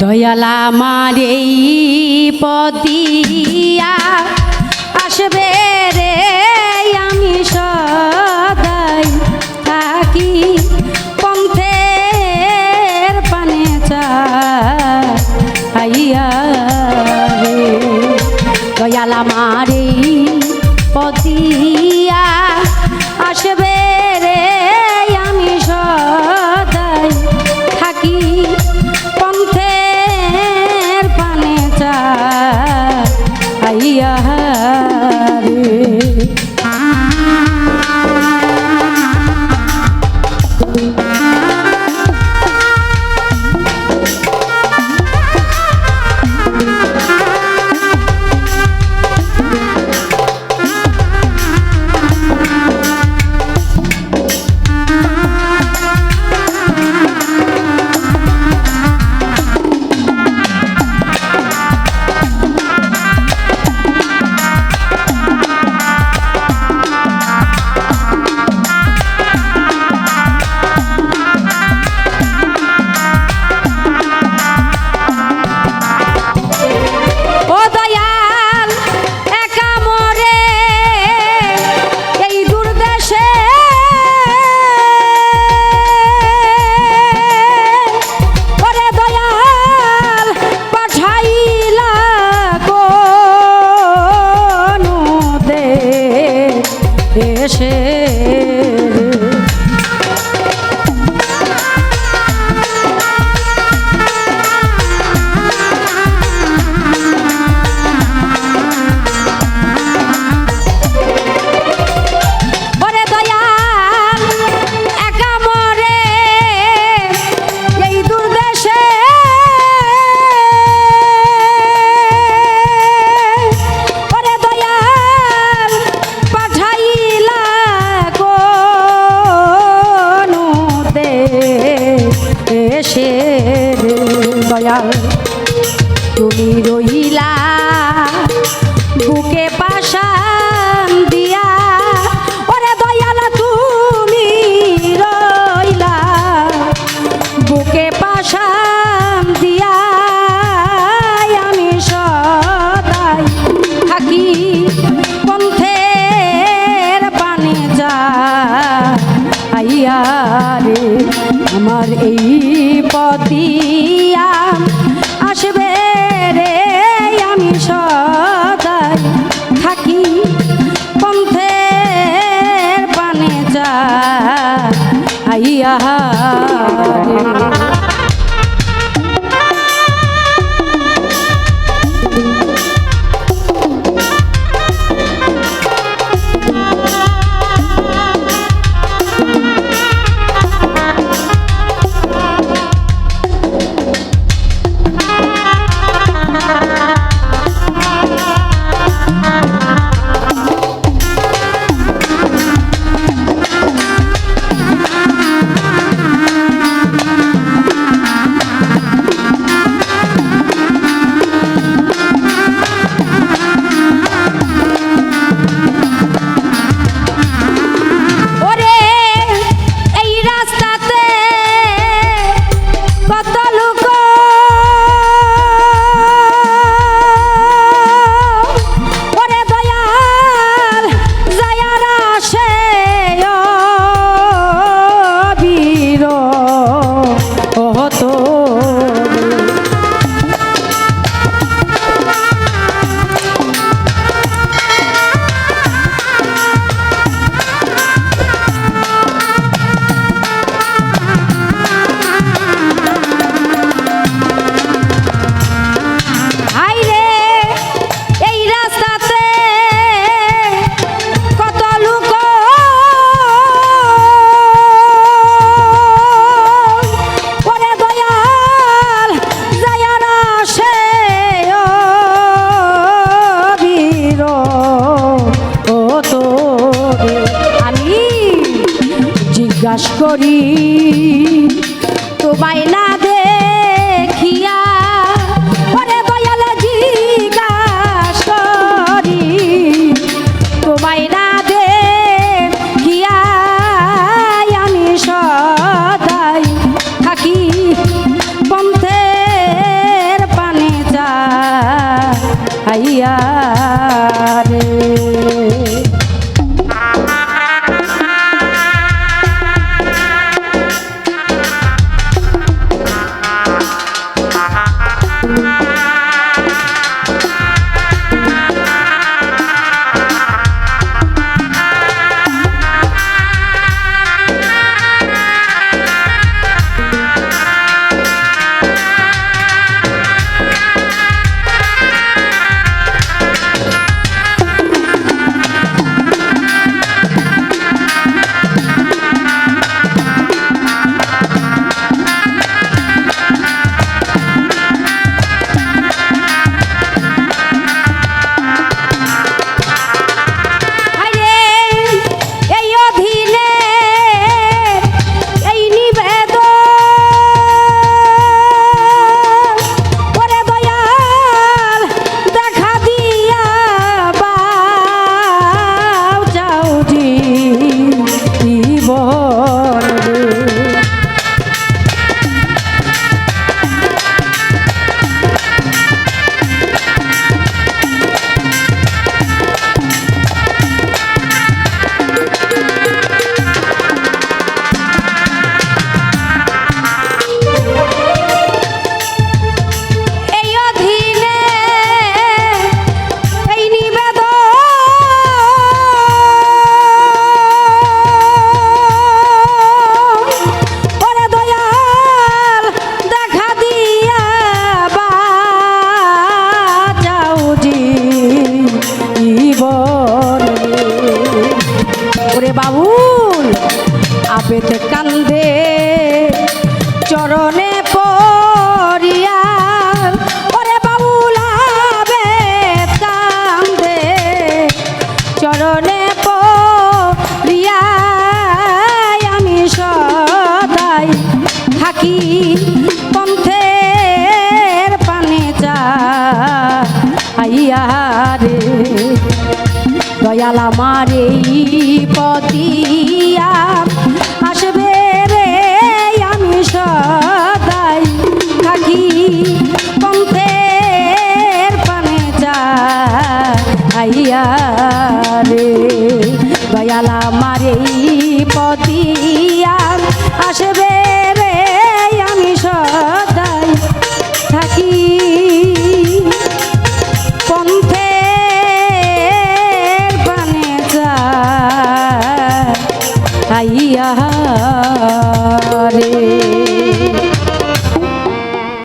দয়ালা মারে পদিয়া আসবে রে আমি সদাই থাকি পন্থের পানে চাইয়া রে। দয়ালা মারে দয়াল তুমি রইলা বিশ্বাস করি। কাল আমার এই পতিয়া। আসবে রে আমি সদাই থাকি পন্থের পানে যাইয়া রে, দয়াল আমার এই পতিয়া। আসবে রে আমি সদাই থাকি Hare